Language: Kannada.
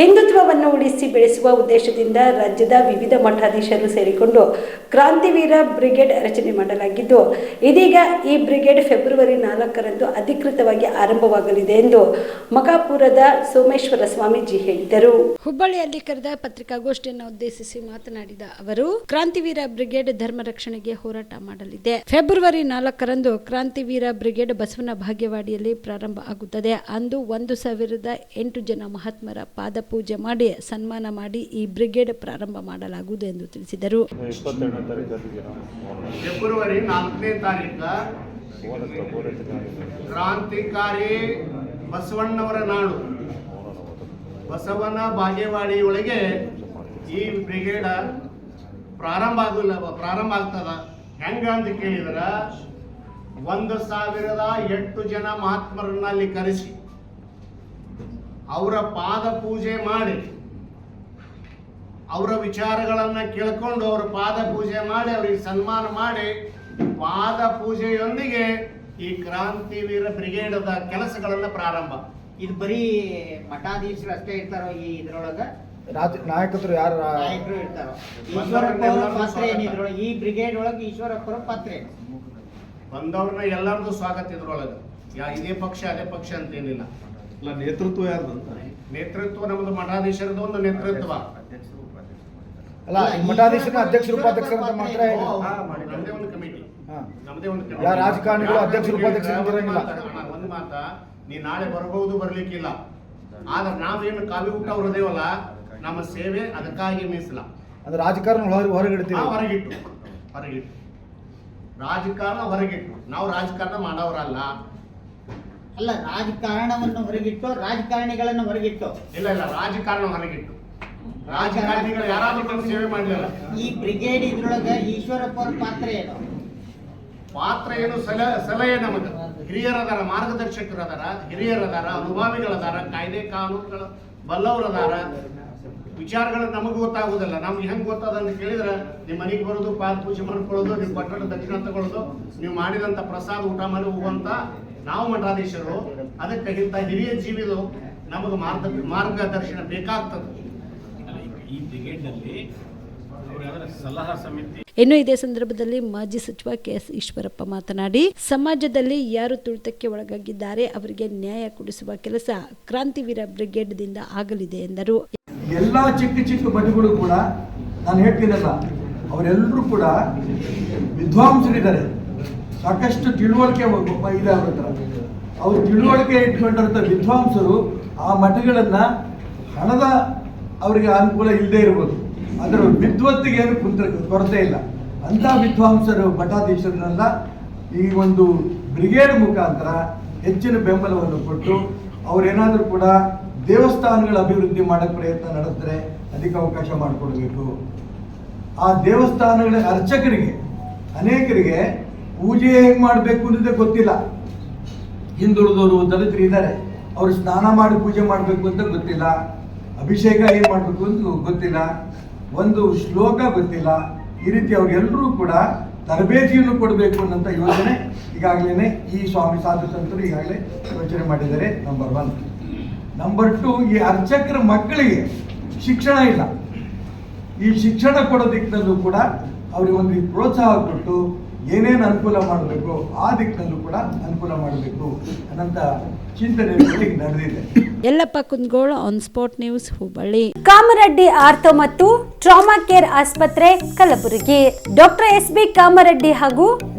ಹಿಂದುತ್ವವನ್ನು ಉಳಿಸಿ ಬೆಳೆಸುವ ಉದ್ದೇಶದಿಂದ ರಾಜ್ಯದ ವಿವಿಧ ಮಠಾಧೀಶರು ಸೇರಿಕೊಂಡು ಕ್ರಾಂತಿವೀರ ಬ್ರಿಗೇಡ್ ರಚನೆ ಮಾಡಲಾಗಿದ್ದು, ಇದೀಗ ಈ ಬ್ರಿಗೇಡ್ ಫೆಬ್ರವರಿ ನಾಲ್ಕರಂದು ಅಧಿಕೃತವಾಗಿ ಆರಂಭವಾಗಲಿದೆ ಎಂದು ಮಕಾಪುರದ ಸೋಮೇಶ್ವರ ಸ್ವಾಮೀಜಿ ಹೇಳಿದರು. ಹುಬ್ಬಳ್ಳಿಯಲ್ಲಿ ಕರೆದ ಪತ್ರಿಕಾಗೋಷ್ಠಿಯನ್ನು ಉದ್ದೇಶಿಸಿ ಮಾತನಾಡಿದ ಅವರು, ಕ್ರಾಂತಿವೀರ ಬ್ರಿಗೇಡ್ ಧರ್ಮ ರಕ್ಷಣೆಗೆ ಹೋರಾಟ ಮಾಡಲಿದೆ. ಫೆಬ್ರವರಿ ನಾಲ್ಕರಂದು ಕ್ರಾಂತಿವೀರ ಬ್ರಿಗೇಡ್ ಬಸವನ ಭಾಗ್ಯವಾಡಿಯಲ್ಲಿ ಪ್ರಾರಂಭ ಆಗುತ್ತದೆ. ಅಂದು ಒಂದು ಸಾವಿರದ ಎಂಟು ಜನ ಮಹಾತ್ಮರ ಪಾದ ಪೂಜೆ ಮಾಡಿ ಸನ್ಮಾನ ಮಾಡಿ ಈ ಬ್ರಿಗೇಡ್ ಪ್ರಾರಂಭ ಮಾಡಲಾಗುವುದು ಎಂದು ತಿಳಿಸಿದರು. ಫೆಬ್ರವರಿ ನಾಲ್ಕನೇ ತಾರೀಕ ಕ್ರಾಂತಿಕಾರಿ ಬಸವಣ್ಣವರ ನಾಡು ಬಸವನ ಬಾಗೇವಾಡಿ ಒಳಗೆ ಈ ಬ್ರಿಗೇಡ ಪ್ರಾರಂಭ ಆಗಲ್ಲ ಪ್ರಾರಂಭ ಆಗ್ತದ. ಹೆಂಗ ಅಂತ ಕೇಳಿದ್ರ ಒಂದು ಸಾವಿರದ ಎಂಟು ಜನ ಮಹಾತ್ಮರನ್ನ ಅಲ್ಲಿ ಕರೆಸಿ. ಅವರ ಪಾದ ಪೂಜೆ ಮಾಡಿ ಅವರ ವಿಚಾರಗಳನ್ನ ಕೇಳ್ಕೊಂಡು ಅವರ ಪಾದ ಪೂಜೆ ಮಾಡಿ ಅವರಿಗೆ ಸನ್ಮಾನ ಮಾಡಿ ಪಾದ ಪೂಜೆಯೊಂದಿಗೆ ಈ ಕ್ರಾಂತಿವೀರ ಬ್ರಿಗೇಡದ ಕೆಲಸಗಳನ್ನ ಪ್ರಾರಂಭ. ಇದು ಬರೀ ಮಠಾಧೀಶರು ಅಷ್ಟೇ ಇರ್ತಾರೋ ಈ ಇದ್ರೊಳಗ? ರಾಜ ನಾಯಕರು ಯಾರು? ನಾಯಕರು ಇರ್ತಾರೋ? ಈಶ್ವರಪ್ಪ ಪಾತ್ರ ಈ ಬ್ರಿಗೇಡ್ ಒಳಗೆ ಈಶ್ವರಪ್ಪರ ಪಾತ್ರ ಬಂದವ್ರನ್ನ ಎಲ್ಲರದು ಸ್ವಾಗತ ಇದ್ರೊಳಗೆ. ಯಾ ಇದೇ ಪಕ್ಷ ಅದೇ ಪಕ್ಷ ಅಂತೇನಿಲ್ಲ. ಅಲ್ಲ ನೇತೃತ್ವ ಅಂತ ನೇತೃತ್ವ ನಮ್ಮದು ಮಠಾಧೀಶರದ ಒಂದು ನೇತೃತ್ವ. ಅಲ್ಲ ಈ ಮಠಾಧೀಶನ ಅಧ್ಯಕ್ಷರು ಉಪಾಧ್ಯಕ್ಷರು ಅಂತ ಮಾತ್ರ ಹೇಳಿ. ನಮ್ಮದೇ ಒಂದು ಕಮಿಟಿ. ಹಾ. ನಮ್ಮದೇ ಒಂದು committee. ರಾಜಕಾರಣಿಗಳು ಅಧ್ಯಕ್ಷರು, ಉಪಾಧ್ಯಕ್ಷರು ಅಂತ ಇರಂಗಿಲ್ಲ. ಅಣ್ಣ, ಒಂದು ಮಾತ. ನೀ ನಾಳೆ ಬರಬಹುದು ಬರ್ಲಿಕ್ಕಿಲ್ಲ. ಆದ್ರೆ ನಾವೇನು ಕಾವಿ ಊಟ ಹೊರದೇವಲ್ಲ ನಮ್ಮ ಸೇವೆ ಅದಕ್ಕಾಗಿ ಮೀಸಲ. ಅಂದ್ರೆ ರಾಜಕಾರಣ ಹೊರ ಹೊರಗಿಡ್ತೀವಿ ಹೊರಗಿಟ್ಟು. ಹೊರಗಿಟ್ಟು. ರಾಜಕಾರಣ ಹೊರಗಿಟ್ಟು. ನಾವು ರಾಜಕಾರಣ ಮಾಡೋರಲ್ಲ ಅಲ್ಲ ರಾಜಕಾರಣವನ್ನು ಹೊರಗಿಟ್ಟು ರಾಜಕಾರಣಿಗಳನ್ನು ಹೊರಗಿಟ್ಟು. ಇಲ್ಲ ಇಲ್ಲ ರಾಜಕಾರಣ ಹೊರಗಿಟ್ಟು. ರಾಜಕಾರಣಿಗಳು ಯಾರಾದ್ರೂ ಬಂದು ಸೇವೆ ಮಾಡಲಿಲ್ಲ. ಈ ಬ್ರಿಗೇಡ್ ಇದ್ರೊಳಗ ಈಶ್ವರಪ್ಪ ಅವ್ರ ಪಾತ್ರ ಏನು? ಪಾತ್ರ ಏನು? ಸಲ ಸಲಹೆ ನಮಗ. ಹಿರಿಯರದಾರ ಮಾರ್ಗದರ್ಶಕರದಾರ ಹಿರಿಯರದಾರ ಅನುಭವಿಗಳದಾರ ಕಾಯ್ದೆ ಕಾನೂನುಗಳ ಬಲ್ಲವರದಾರ. ವಿಚಾರಗಳು ನಮಗೆ ಗೊತ್ತಾಗುದಿಲ್ಲ ನಮ್ಗೆ ಹೆಂಗ್ ಗೊತ್ತದ ಅಂತ ಕೇಳಿದ್ರೆ ನಿಮ್ಮ ಮನೆಗೆ ಬರೋದು ಪಾದ ಪೂಜೆ ಮಾಡ್ಕೊಳ್ಳೋದು ನಿಮ್ಮ ಪಟ್ಟಣ ದಕ್ಷಿಣ ತಗೊಳ್ಳೋದು ನೀವು ಮಾಡಿದಂತ ಪ್ರಸಾದ ಊಟ ಮಾಡಿ ಹೋಗುವಂತ ನಾವು ಮಠಾಧೀಶರು ಅದಕ್ಕಿಂತ ಹಿರಿಯ ಜೀವಿದು ನಮಗೆ ಮಾರ್ಗ ಮಾರ್ಗದರ್ಶನ ಬೇಕಾಗ್ತದೆ. ಈ ಬ್ರಿಗೇಡ್ನಲ್ಲಿ ಅವ್ರು ಸಲಹಾ ಸಮಿತಿ ಇನ್ನು ಇದೇ ಸಂದರ್ಭದಲ್ಲಿ ಮಾಜಿ ಸಚಿವ ಕೆಎಸ್ ಈಶ್ವರಪ್ಪ ಮಾತನಾಡಿ ಸಮಾಜದಲ್ಲಿ ಯಾರು ತುಳಿತಕ್ಕೆ ಒಳಗಾಗಿದ್ದಾರೆ ಅವರಿಗೆ ನ್ಯಾಯ ಕೊಡಿಸುವ ಕೆಲಸ ಕ್ರಾಂತಿವೀರ ಬ್ರಿಗೇಡ್ದಿಂದ ಆಗಲಿದೆ ಎಂದರು. ಎಲ್ಲಾ ಚಿಕ್ಕ ಚಿಕ್ಕ ಮಠಗಳು ಕೂಡ ನಾನು ಹೇಳ್ತೀನಲ್ಲ ಅವರೆಲ್ಲರೂ ಕೂಡ ವಿದ್ವಾಂಸರಿದ್ದಾರೆ. ಸಾಕಷ್ಟು ತಿಳುವಳಿಕೆ ಇದೆ ಅವ್ರ ಹತ್ರ ಅವ್ರು ತಿಳುವಳಿಕೆ ಇಟ್ಕೊಂಡಿರಂಥ ವಿದ್ವಾಂಸರು ಆ ಮಠಗಳನ್ನು ಹಣದ ಅವರಿಗೆ ಅನುಕೂಲ ಇಲ್ಲದೆ ಇರ್ಬೋದು. ಅದರ ವಿದ್ವತ್ತಿಗೆ ಏನು ಕುಂತ ಕೊರತೆ ಇಲ್ಲ. ಅಂಥ ವಿದ್ವಾಂಸರು ಮಠಾಧೀಶರನ್ನೆಲ್ಲ ಈ ಒಂದು ಬ್ರಿಗೇಡ್ ಮುಖಾಂತರ ಹೆಚ್ಚಿನ ಬೆಂಬಲವನ್ನು ಕೊಟ್ಟು ಅವರೇನಾದರೂ ಕೂಡ ದೇವಸ್ಥಾನಗಳ ಅಭಿವೃದ್ಧಿ ಮಾಡಕ್ಕೆ ಪ್ರಯತ್ನ ನಡೆಸಿದ್ರೆ ಅಧಿಕ ಅವಕಾಶ ಮಾಡಿಕೊಡ್ಬೇಕು. ಆ ದೇವಸ್ಥಾನಗಳ ಅರ್ಚಕರಿಗೆ, ಅನೇಕರಿಗೆ ಪೂಜೆ ಹೇಗೆ ಮಾಡಬೇಕು ಅನ್ನೋದೇ ಗೊತ್ತಿಲ್ಲ. ಹಿಂದುಳಿದವರು ದಲಿತರು ಇದ್ದಾರೆ. ಅವರು ಸ್ನಾನ ಮಾಡಿ ಪೂಜೆ ಮಾಡಬೇಕು ಅಂತ ಗೊತ್ತಿಲ್ಲ. ಅಭಿಷೇಕ ಏನು ಮಾಡಬೇಕು ಅಂತ ಗೊತ್ತಿಲ್ಲ. ಒಂದು ಶ್ಲೋಕ ಗೊತ್ತಿಲ್ಲ. ಈ ರೀತಿ ಅವರೆಲ್ಲರೂ ಕೂಡ ತರಬೇತಿಯನ್ನು ಕೊಡಬೇಕು ಅನ್ನೋಂಥ ಯೋಚನೆ ಈಗಾಗಲೇ ಈ ಸ್ವಾಮಿ ಸಾಧು ಸಂತರು ಈಗಾಗಲೇ ಯೋಚನೆ ಮಾಡಿದ್ದಾರೆ. ನಂಬರ್ ಒನ್ ನಂಬರ್ ಟು ಈ ಅರ್ಚಕರ ಮಕ್ಕಳಿಗೆ ಶಿಕ್ಷಣ ಇಲ್ಲ. ಈ ಶಿಕ್ಷಣ ಕೊಡೋ ದಿಕ್ಕಿನಲ್ಲೂ ಕೂಡ ಅವರಿಗೆ ಒಂದು ಪ್ರೋತ್ಸಾಹ ಕೊಟ್ಟು ಏನೇನು ಅನುಕೂಲ ಮಾಡಬೇಕು ಆ ದಿಕ್ಕಿನಲ್ಲೂ ಕೂಡ ಅನುಕೂಲ ಮಾಡಬೇಕು ಅನ್ನಂತ ಚಿಂತನೆ ನಡೆದಿದೆ. Yellappa Kundagol on spot news Hubballi. Kamareddy ortho ಮತ್ತು ಟ್ರಾಮಾ ಕೇರ್ ಆಸ್ಪತ್ರೆ Kalaburagi. Doctor S B Kamareddy ಹಾಗೂ